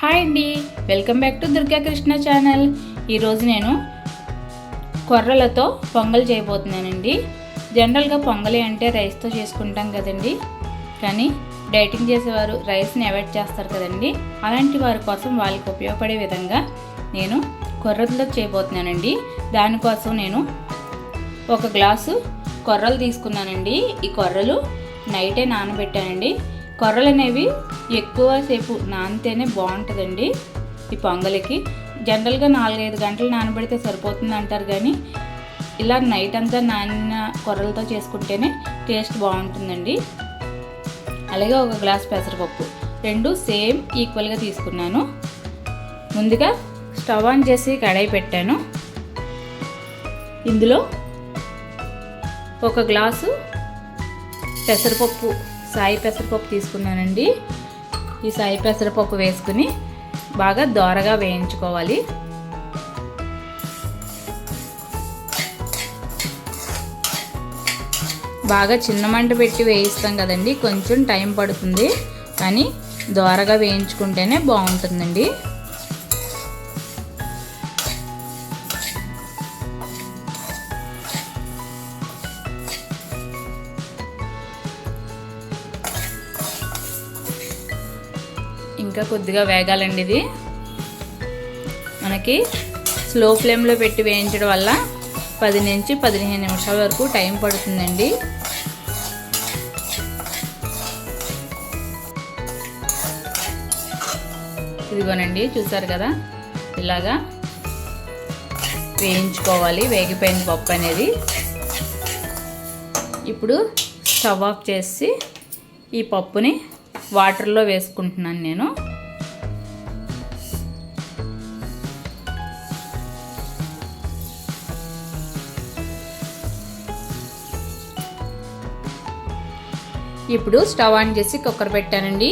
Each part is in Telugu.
హాయ్ అండి. Welcome back to Durga Krishna channel. ఈరోజు నేను కొర్రలతో పొంగల్ చేయబోతున్నానండి. జనరల్గా పొంగలి అంటే రైస్తో చేసుకుంటాం కదండి. కానీ డైటింగ్ చేసేవారు రైస్ని అవాయిడ్ చేస్తారు కదండి. అలాంటి వారి కోసం వాళ్ళకి ఉపయోగపడే విధంగా నేను కొర్రలతో చేయబోతున్నానండి. దానికోసం నేను ఒక గ్లాసు కొర్రలు తీసుకున్నానండి. ఈ కొర్రలు నైటే నానబెట్టానండి. కొర్రలు అనేవి ఎక్కువసేపు నానితేనే బాగుంటుందండి ఈ పొంగలికి. జనరల్గా నాలుగైదు గంటలు నానబెడితే సరిపోతుంది అంటారు కానీ ఇలా నైట్ అంతా నానిన కొర్రలతో చేసుకుంటేనే టేస్ట్ బాగుంటుందండి. అలాగే ఒక గ్లాస్ పెసరపప్పు రెండు సేమ్ ఈక్వల్గా తీసుకున్నాను. ముందుగా స్టవ్ ఆన్ చేసి కడాయి పెట్టాను. ఇందులో ఒక గ్లాసు పెసరపప్పు సాయి పెసరపప్పు తీసుకున్నానండి. ఈ సాయి పెసరపప్పు వేసుకుని బాగా దోరగా వేయించుకోవాలి. బాగా చిన్న మంట పెట్టి వేయిస్తాం కదండి కొంచెం టైం పడుతుంది. కానీ దోరగా వేయించుకుంటేనే బాగుంటుందండి. ఇంకా కొద్దిగా వేగాలండి ఇది. మనకి స్లో ఫ్లేమ్లో పెట్టి వేయించడం వల్ల పది నుంచి పదిహేను నిమిషాల వరకు టైం పడుతుందండి. ఇదిగోనండి చూసారు కదా? ఇలాగా వేయించుకోవాలి వేగిపోయింది పప్పు అనేది. ఇప్పుడు స్టవ్ ఆఫ్ చేసి ఈ పప్పుని వాటర్లో వేసుకుంటున్నాను నేను. ఇప్పుడు స్టవ్ ఆన్ చేసి కుక్కర్ పెట్టానండి.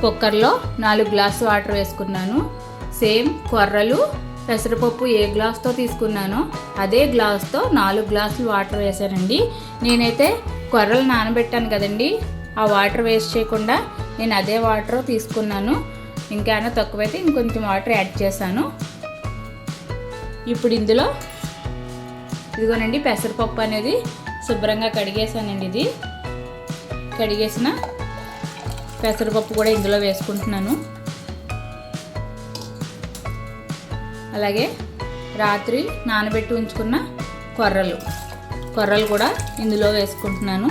కుక్కర్లో నాలుగు గ్లాసు వాటర్ వేసుకున్నాను. సేమ్ కొర్రలు పెసరపప్పు ఏ గ్లాస్తో తీసుకున్నానో అదే గ్లాస్తో నాలుగు గ్లాసులు వాటర్ వేసానండి. నేనైతే కొర్రలు నానబెట్టాను కదండి ఆ వాటర్ వేస్ట్ చేయకుండా నేను అదే వాటర్ తీసుకున్నాను. ఇంకేమైనా తక్కువైతే ఇంకొంచెం వాటర్ యాడ్ చేశాను. ఇప్పుడు ఇందులో ఇదిగోనండి పెసరపప్పు అనేది శుభ్రంగా కడిగేసానండి ఇది. కడిగేసిన పెసరపప్పు కూడా ఇందులో వేసుకుంటున్నాను. అలాగే రాత్రి నానబెట్టి ఉంచుకున్న కొర్రలు. కొర్రలు కూడా ఇందులో వేసుకుంటున్నాను.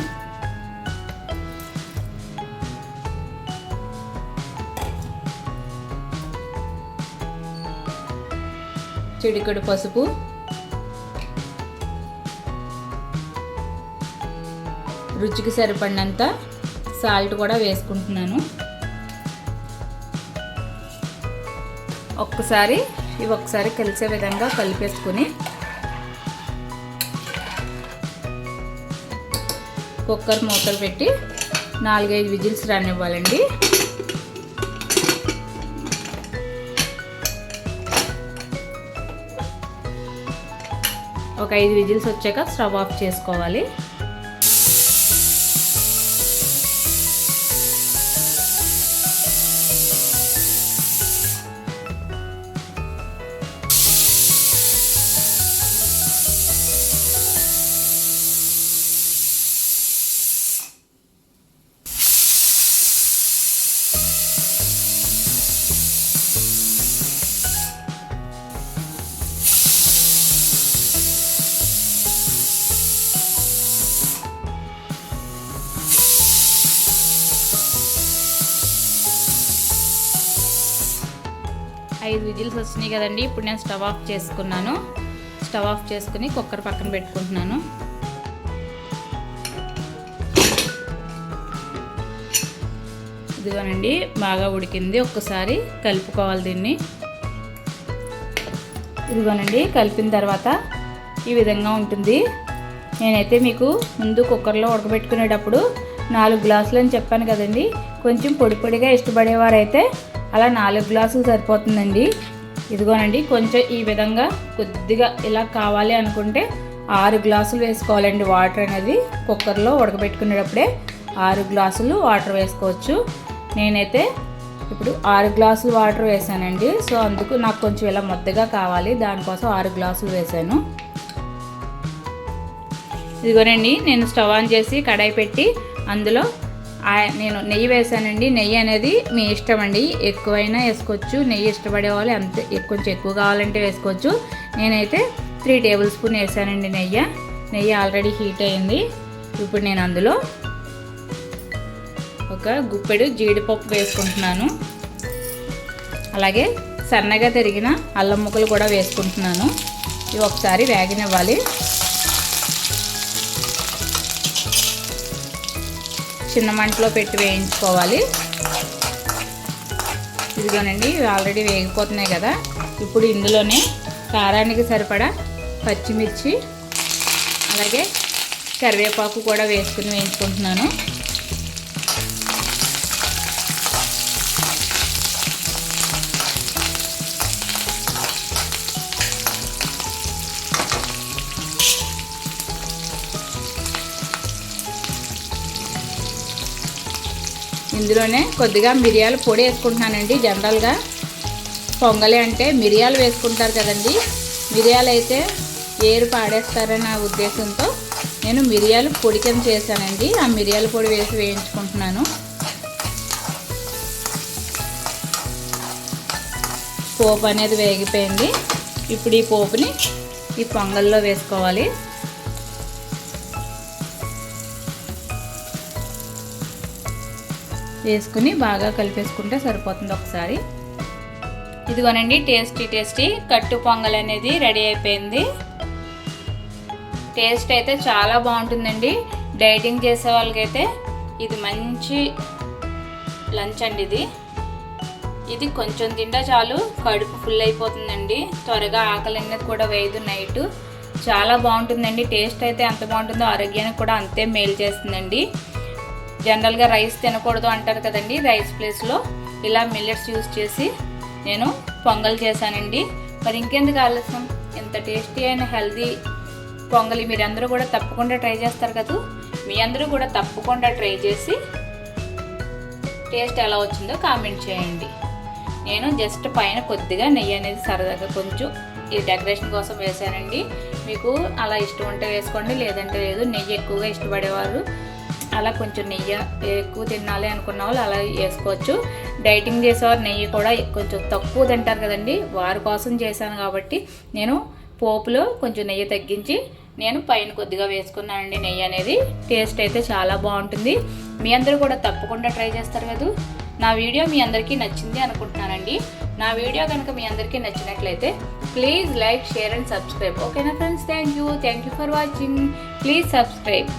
చిడికడు పసుపు రుచికి సరిపడినంత సాల్ట్ కూడా వేసుకుంటున్నాను. ఒక్కసారి ఇవి ఒకసారి కలిసే విధంగా కలిపేసుకుని కుక్కర్ మూతలు పెట్టి నాలుగైదు విజిల్స్ రానివ్వాలండి. ఒక ఐదు విజిల్స్ వచ్చాక స్టవ్ ఆఫ్ చేసుకోవాలి. ఐదు విజిల్స్ వచ్చినాయి కదండి. ఇప్పుడు నేను స్టవ్ ఆఫ్ చేసుకున్నాను. స్టవ్ ఆఫ్ చేసుకుని కుక్కర్ పక్కన పెట్టుకుంటున్నాను. ఇదిగోనండి బాగా ఉడికింది. ఒక్కసారి కలుపుకోవాలి దీన్ని. ఇదిగోనండి కలిపిన తర్వాత ఈ విధంగా ఉంటుంది. నేనైతే మీకు ముందు కుక్కర్లో ఉడకబెట్టుకునేటప్పుడు నాలుగు గ్లాసులు అని చెప్పాను కదండి. కొంచెం పొడి పొడిగా ఇష్టపడేవారైతే అలా నాలుగు గ్లాసులు సరిపోతుందండి. ఇదిగోనండి కొంచెం ఈ విధంగా కొద్దిగా ఇలా కావాలి అనుకుంటే ఆరు గ్లాసులు వేసుకోవాలండి వాటర్ అనేది. కుక్కర్లో ఉడకబెట్టుకునేటప్పుడే ఆరు గ్లాసులు వాటర్ వేసుకోవచ్చు. నేనైతే ఇప్పుడు ఆరు గ్లాసులు వాటర్ వేసానండి. సో అందుకు నాకు కొంచెం ఇలా మొద్దగా కావాలి. దానికోసం ఆరు గ్లాసులు వేసాను. ఇదిగోనండి నేను స్టవ్ ఆన్ చేసి కడాయి పెట్టి అందులో నేను నెయ్యి వేసానండి. నెయ్యి అనేది మీ ఇష్టం అండి. ఎక్కువైనా వేసుకోవచ్చు. నెయ్యి ఇష్టపడే వాళ్ళు అంతే కొంచెం ఎక్కువ కావాలంటే వేసుకోవచ్చు. నేనైతే త్రీ టేబుల్ స్పూన్ వేసానండి నెయ్యి. నెయ్యి ఆల్రెడీ హీట్ అయింది. ఇప్పుడు నేను అందులో ఒక గుప్పెడు జీడిపప్పు వేసుకుంటున్నాను. అలాగే సన్నగా తిరిగిన అల్లం ముక్కలు కూడా వేసుకుంటున్నాను. ఇవి ఒకసారి వేగనివ్వాలి. చిన్న మంటలో పెట్టి వేయించుకోవాలి. ఇదిగోనండి ఇవి ఆల్రెడీ వేగిపోతున్నాయి కదా. ఇప్పుడు ఇందులోనే కారానికి సరిపడా పచ్చిమిర్చి అలాగే కరివేపాకు కూడా వేసుకుని వేయించుకుంటున్నాను. ఇందులోనే కొద్దిగా మిరియాల పొడి వేసుకుంటున్నానండి జనరల్గా. పొంగలి అంటే మిరియాలు వేసుకుంటారు కదండి. మిరియాలు అయితే ఏరు పాడేస్తారని నా ఉద్దేశంతో నేను మిరియాలు పొడి కింద చేశానండి. ఆ మిరియాల పొడి వేసి వేయించుకుంటున్నాను. పోపు అనేది వేగిపోయింది. ఇప్పుడు ఈ పోపుని ఈ పొంగల్లో వేసుకోవాలి. వేసుకుని బాగా కలిపేసుకుంటే సరిపోతుంది ఒకసారి. ఇదిగోనండి టేస్టీ టేస్టీ కట్టు పొంగల్ అనేది రెడీ అయిపోయింది. టేస్ట్ అయితే చాలా బాగుంటుందండి. డైటింగ్ చేసే వాళ్ళకైతే ఇది మంచి లంచ్ అండి ఇది. ఇది కొంచెం తింటే చాలు కడుపు ఫుల్ అయిపోతుందండి. త్వరగా ఆకలి అనేది కూడా వేయదు నైట్. చాలా బాగుంటుందండి. టేస్ట్ అయితే ఎంత బాగుంటుందో ఆరోగ్యానికి కూడా అంతే మేలు చేస్తుందండి. జనరల్గా రైస్ తినకూడదు అంటారు కదండి రైస్ ప్లేస్లో. ఇలా మిల్లెట్స్ యూస్ చేసి నేను పొంగల్ చేశానండి. మరి ఇంకెందుకు ఆలస్యం? ఇంత టేస్టీ అయిన హెల్దీ పొంగలి మీరందరూ కూడా తప్పకుండా ట్రై చేస్తారు కదా. మీ అందరూ కూడా తప్పకుండా ట్రై చేసి టేస్ట్ ఎలా వచ్చిందో కామెంట్ చేయండి. నేను జస్ట్ పైన కొద్దిగా నెయ్యి అనేది సరదాగా కొంచెం ఈ డెకరేషన్ కోసం వేసానండి మీకు అలా ఇష్టం ఉంటే వేసుకోండి లేదంటే లేదు. నెయ్యి ఎక్కువగా ఇష్టపడేవారు అలా కొంచెం నెయ్యి ఎక్కువ తినాలి అనుకున్న వాళ్ళు అలా వేసుకోవచ్చు డైటింగ్ చేసేవారు నెయ్యి కూడా కొంచెం తక్కువ తింటారు కదండి. వారి కోసం చేశాను కాబట్టి నేను పోపులో కొంచెం నెయ్యి తగ్గించి నేను పైన కొద్దిగా వేసుకున్నానండి నెయ్యి అనేది. టేస్ట్ అయితే చాలా బాగుంటుంది. మీ అందరూ కూడా తప్పకుండా ట్రై చేస్తారు కదా. నా వీడియో మీ అందరికీ నచ్చింది అనుకుంటున్నానండి. నా వీడియో కనుక మీ అందరికీ నచ్చినట్లయితే please like share and subscribe. ఓకేనా friends? Thank you. Thank you for watching. Please subscribe.